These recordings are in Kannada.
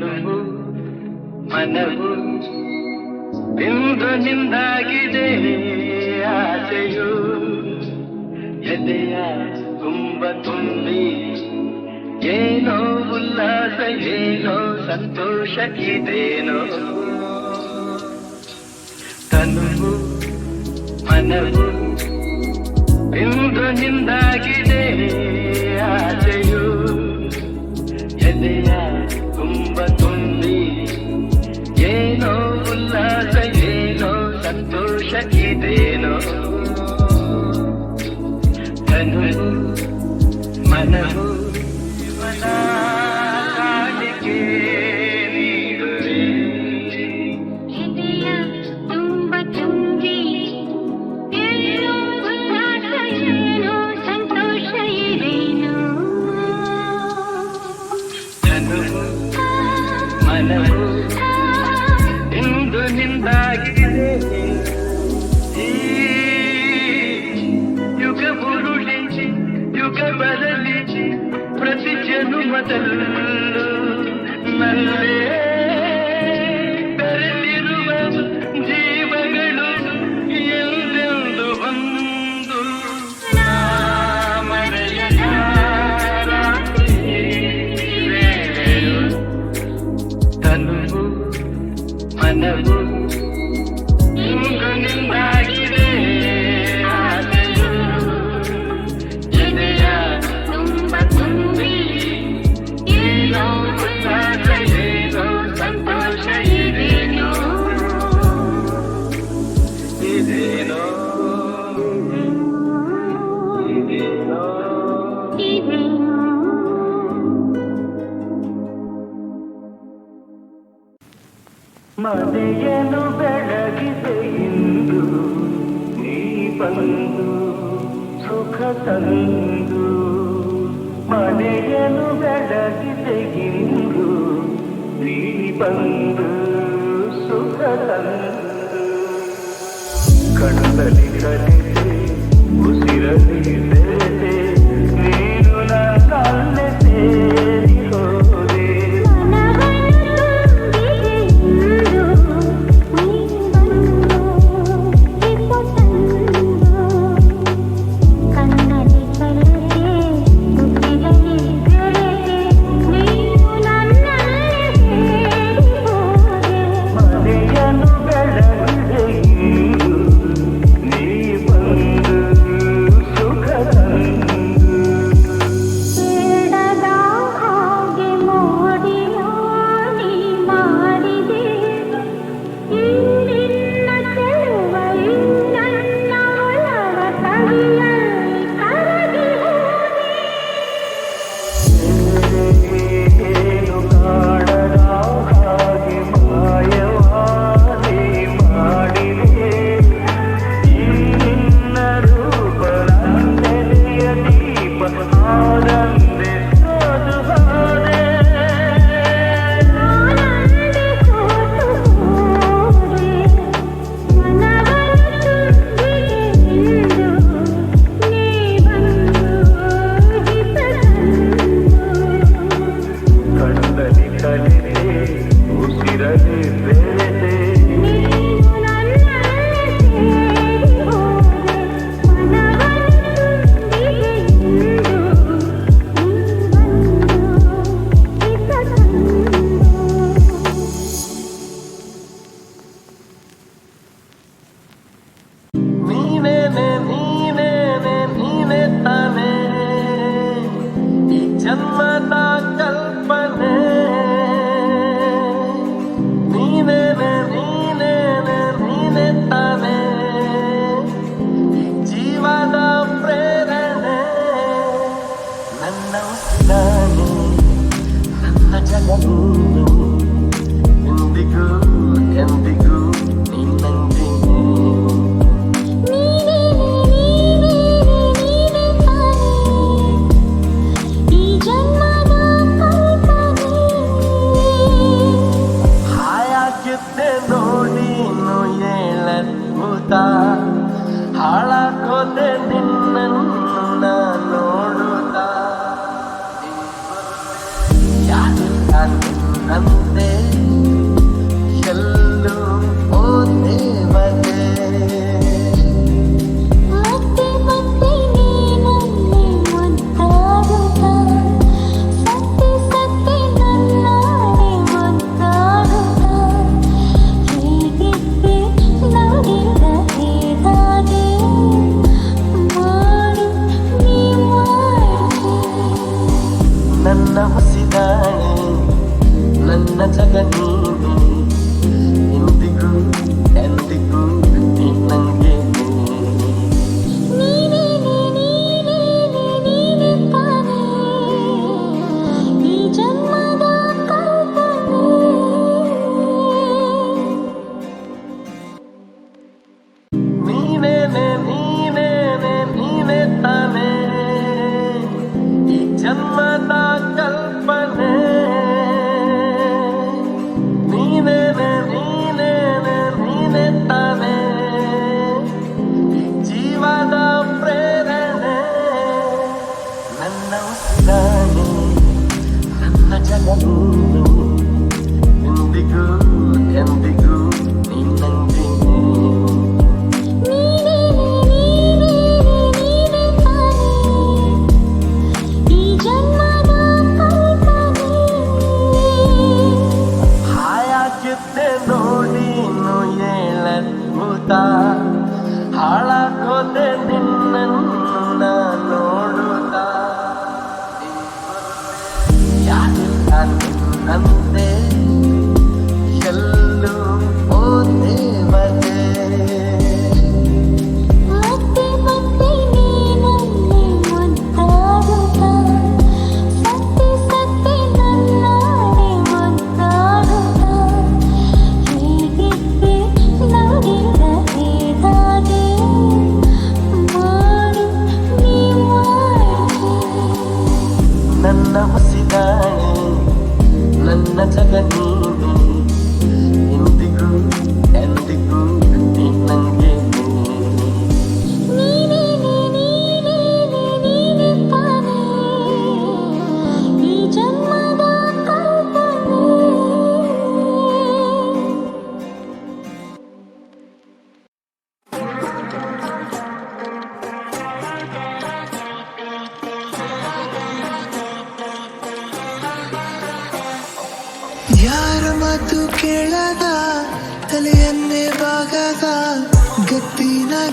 ತನುವು ಮನವು ಬಿಂದುನಿಂದಾಗಿದೆ ಆಸೆಯು. ಎದೆಯ ತುಂಬ ತುಂಬಿ ಏನೋ ಉಲ್ಲಾಸ, ಏನೋ ಸಂತೋಷ ಇದೇನೋ ತನುವು, ಮನವು ಬಿಂದುನಿಂದಾಗಿದೆ ಆಸೆಯು. Venus, Venus, My name. ಮದೆಯನು ಬೆಳಗಿದೆ ಇಂದು. ನೀ ಬಂದು ಸುಖ ತಂದು ಮನೆಯನು ಬೆಳಗಿದೆ ಇಂದು. ನೀ ಬಂದು ಸುಖ ತಂದು. ಕಣ್ಣಲ್ಲಿ ಕಲಿಸಿ ಉಸಿರಲ್ಲಿ Jackie, Let me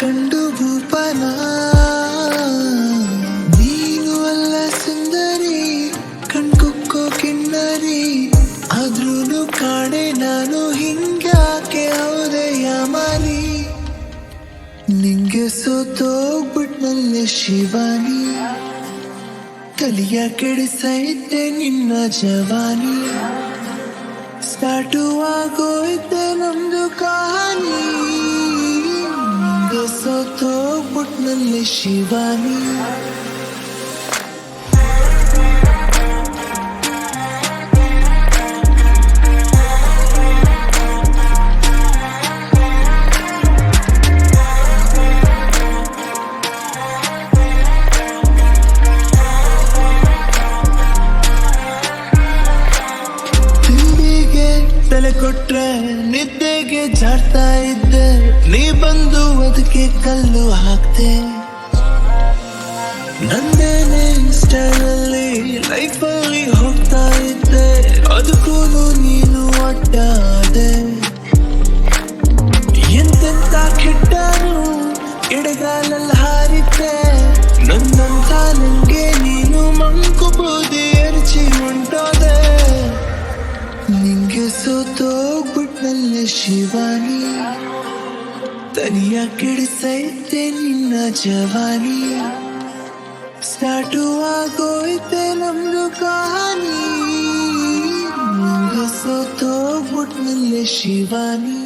ಕಂಡು ಭೂಪನ. ನೀನು ಅಲ್ಲ ಸುಂದರಿ, ಕಣ್ಕುಕ್ಕೋ ಕಿನ್ನರಿ. ಆದ್ರೂ ಕಾಣೆ ನಾನು ಹಿಂಗಾಕೆ ಹೌದೆಯ ಮಾರಿ ನಿಂಗೆ ಸೋತೋಗ್ಬಿಟ್ನಲ್ಲೇ ಶಿವಾನಿ. ಕಲಿಯ ಕೆಡಿಸೈತೆ ನಿನ್ನ ಜವಾನಿ. ಸ್ಟಾರ್ಟು ಆಗೋಯ್ತೆ ನಮ್ದು ಕಹಾನಿ. ಕಬ್ಬುಟ್ನಲ್ಲಿ ಶಿವನಿ. ಶಿವಾನಿ ತನಿಯ ಕಿಡಿಸೈತೆ ನಿನ್ನ ಜವಾನಿ ಸ್ಟಾರ್ಟು ಆಗೋಯ್ತೆ तो ಕಹಾನಿ ಸೋತೋಗ್ಬಿಟ್ನಲ್ಲೇ शिवानी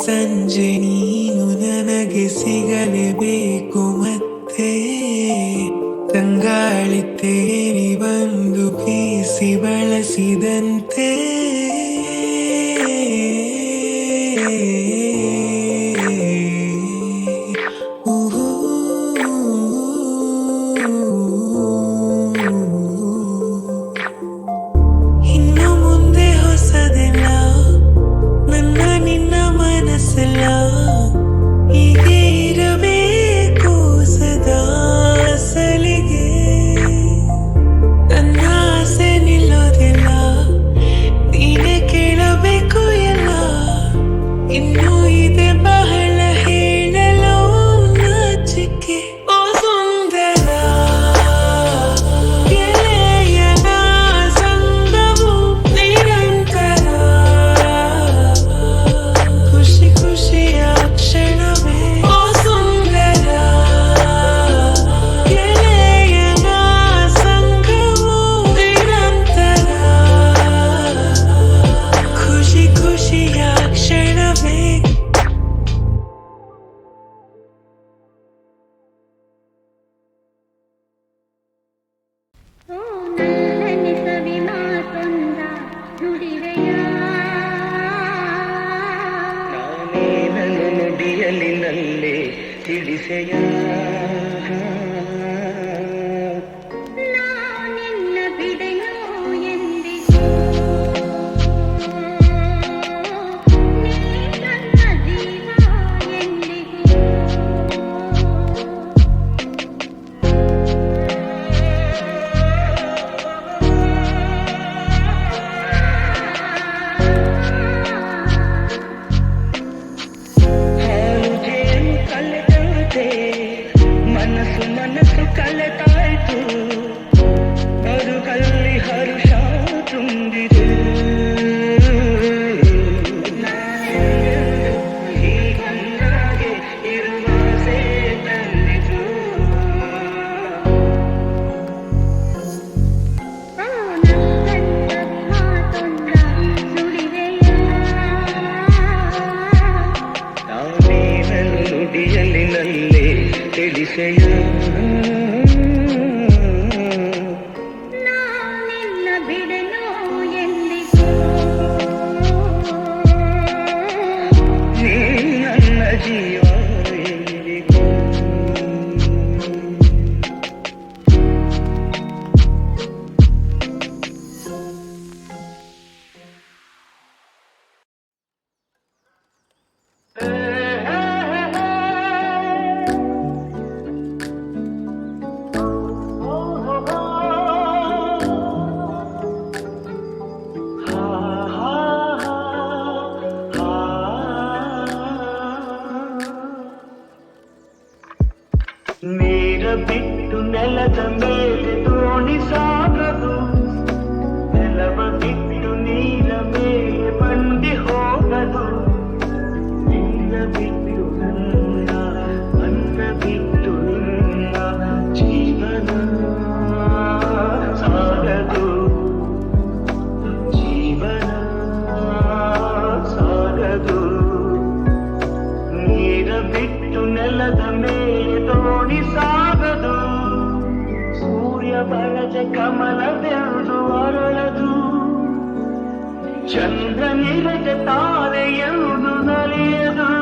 ಸಂಜೆ ನೀನು ನನಗೆ ಸಿಗಲೇಬೇಕು ಮತ್ತೆ ತಂಗಾಳಿ ತೇರಿ ಬಂದು ಬೀಸಿ ಬಳಸಿದನ್ನು ಚಂದ್ರ ನಿರಜ ತಾರೆ ಎಂದು ನಲಿಯದು